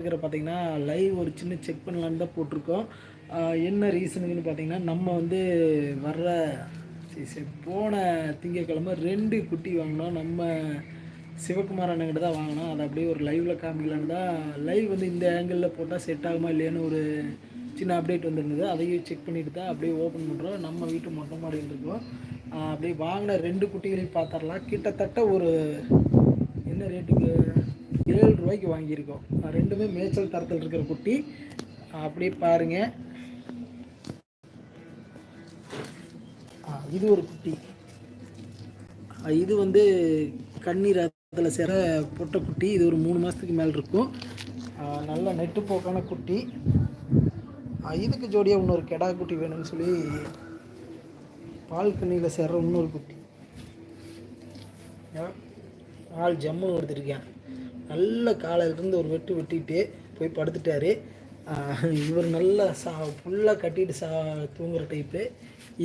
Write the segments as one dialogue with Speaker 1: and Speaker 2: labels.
Speaker 1: இருக்கிற பார்த்தீங்கன்னா லைவ் ஒரு சின்ன செக் பண்ணலான்னு தான் போட்டிருக்கோம். என்ன ரீசனுங்கன்னு பார்த்தீங்கன்னா நம்ம வந்து வர்ற சரி சரி போன திங்கக்கிழமை ரெண்டு குட்டி வாங்கினோம். நம்ம சிவகுமார் அண்ணங்கிட்ட தான் வாங்கினோம். அதை அப்படியே ஒரு லைவில் காமிக்கலான்னு தான். லைவ் வந்து இந்த ஆங்கிளில் போட்டால் செட் ஆகுமா இல்லையான்னு ஒரு சின்ன அப்டேட் வந்திருந்தது. அதையும் செக் பண்ணிட்டு தான் அப்படியே ஓப்பன் பண்ணுறோம் நம்ம வீட்டு மொட்டை மாடியில் இருக்கோம் அப்படியே வாங்கின ரெண்டு குட்டிகளையும் பார்த்துடலாம். கிட்டத்தட்ட ஒரு என்ன ரேட்டுக்கு ஏழு ரூபாய்க்கு வாங்கியிருக்கோம். ரெண்டுமே மேய்ச்சல் தரத்தில் இருக்கிற குட்டி. அப்படியே பாருங்க. இது ஒரு குட்டி. இது வந்து கண்ணீர் அதில் சேர பொட்டை குட்டி. இது ஒரு மூணு மாதத்துக்கு மேலே இருக்கும். நல்ல நெட்டு போக்கான குட்டி. இதுக்கு ஜோடியாக இன்னொரு கெடா குட்டி வேணும்னு சொல்லி பால் கண்ணியில் சேர்ற இன்னொரு குட்டி. ஆள் ஜம்முன்னு எடுத்துருக்கேன் நல்ல காலையிலேருந்து ஒரு வெட்டு வெட்டிட்டு போய் படுத்துட்டாரு. இவர் நல்லா சா ஃபுல்லாக கட்டிட்டு சா தூங்குற டைப்பு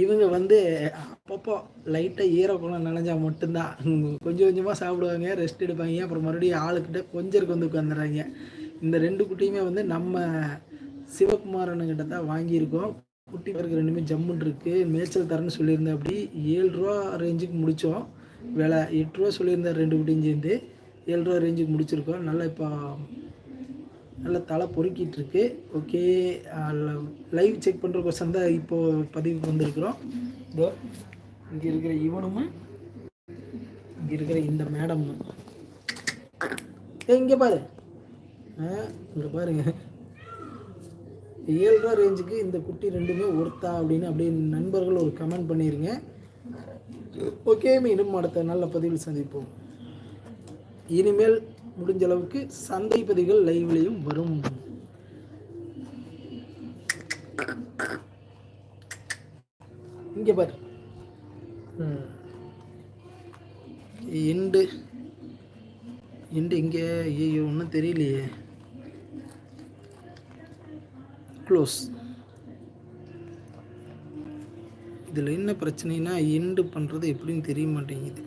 Speaker 1: இவங்க வந்து அப்பப்போ லைட்டாக ஈரக்குளம் நனைஞ்சா மட்டும்தான். கொஞ்சம் கொஞ்சமாக சாப்பிடுவாங்க ரெஸ்ட் எடுப்பாங்க. அப்புறம் மறுபடியும் ஆளுக்கிட்ட கொஞ்சருக்கு வந்து உட்காந்துறாங்க இந்த ரெண்டு குட்டியுமே வந்து நம்ம சிவகுமாரனுக்கிட்ட தான் வாங்கியிருக்கோம். குட்டி பிறகு ரெண்டுமே ஜம்முன் இருக்குது மேய்ச்சல் தரேன்னு சொல்லியிருந்தேன் அப்படி ஏழு ரூபா ரேஞ்சுக்கு முடித்தோம் விலை எட்டு ரூபா சொல்லியிருந்தார் ரெண்டு குட்டியும் சேர்ந்து. ஏழ்ரூவா ரேஞ்சுக்கு முடிச்சிருக்கோம். நல்லா இப்போ நல்லா தலை பொறுக்கிட்டு இருக்கு ஓகே லைவ் செக் பண்ணுற கொஸ்டன் தான் இப்போது பதிவுக்கு வந்திருக்கிறோம். இதோ இங்கே இருக்கிற இவனும் இங்கே இருக்கிற இந்த மேடமும் ஏ இங்கே பாரு. ஆ இங்கே பாருங்க. ஏழ்ரூவா ரேஞ்சுக்கு இந்த குட்டி ரெண்டுமே ஒர்த்தா அப்படின்னு அப்படியே நண்பர்கள் ஒரு கமெண்ட் பண்ணிடுங்க ஓகே மீண்டும் அடுத்த நல்ல பதிவில் சந்திப்போம். இனிமேல் முடிஞ்ச அளவுக்கு சந்தை பதிகள் லைவ்லையும் வரும். இங்கே பாரு. எண்டு. எண்டு இங்கே ஐயோ ஒன்றும் தெரியலையே. க்ளோஸ். இதில் என்ன பிரச்சனைனா எண்டு பண்ணுறது எப்படின்னு தெரிய மாட்டேங்குது.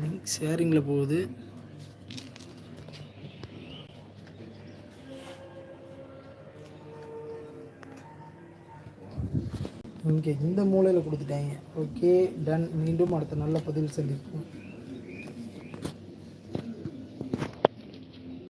Speaker 1: லிங்க் ஷேரிங்கில் போகுது. இங்கே இந்த மூலையில் கொடுத்துட்டாங்க ஓகே டன் மீண்டும் அடுத்த நல்ல பதில் சந்திப்போம்.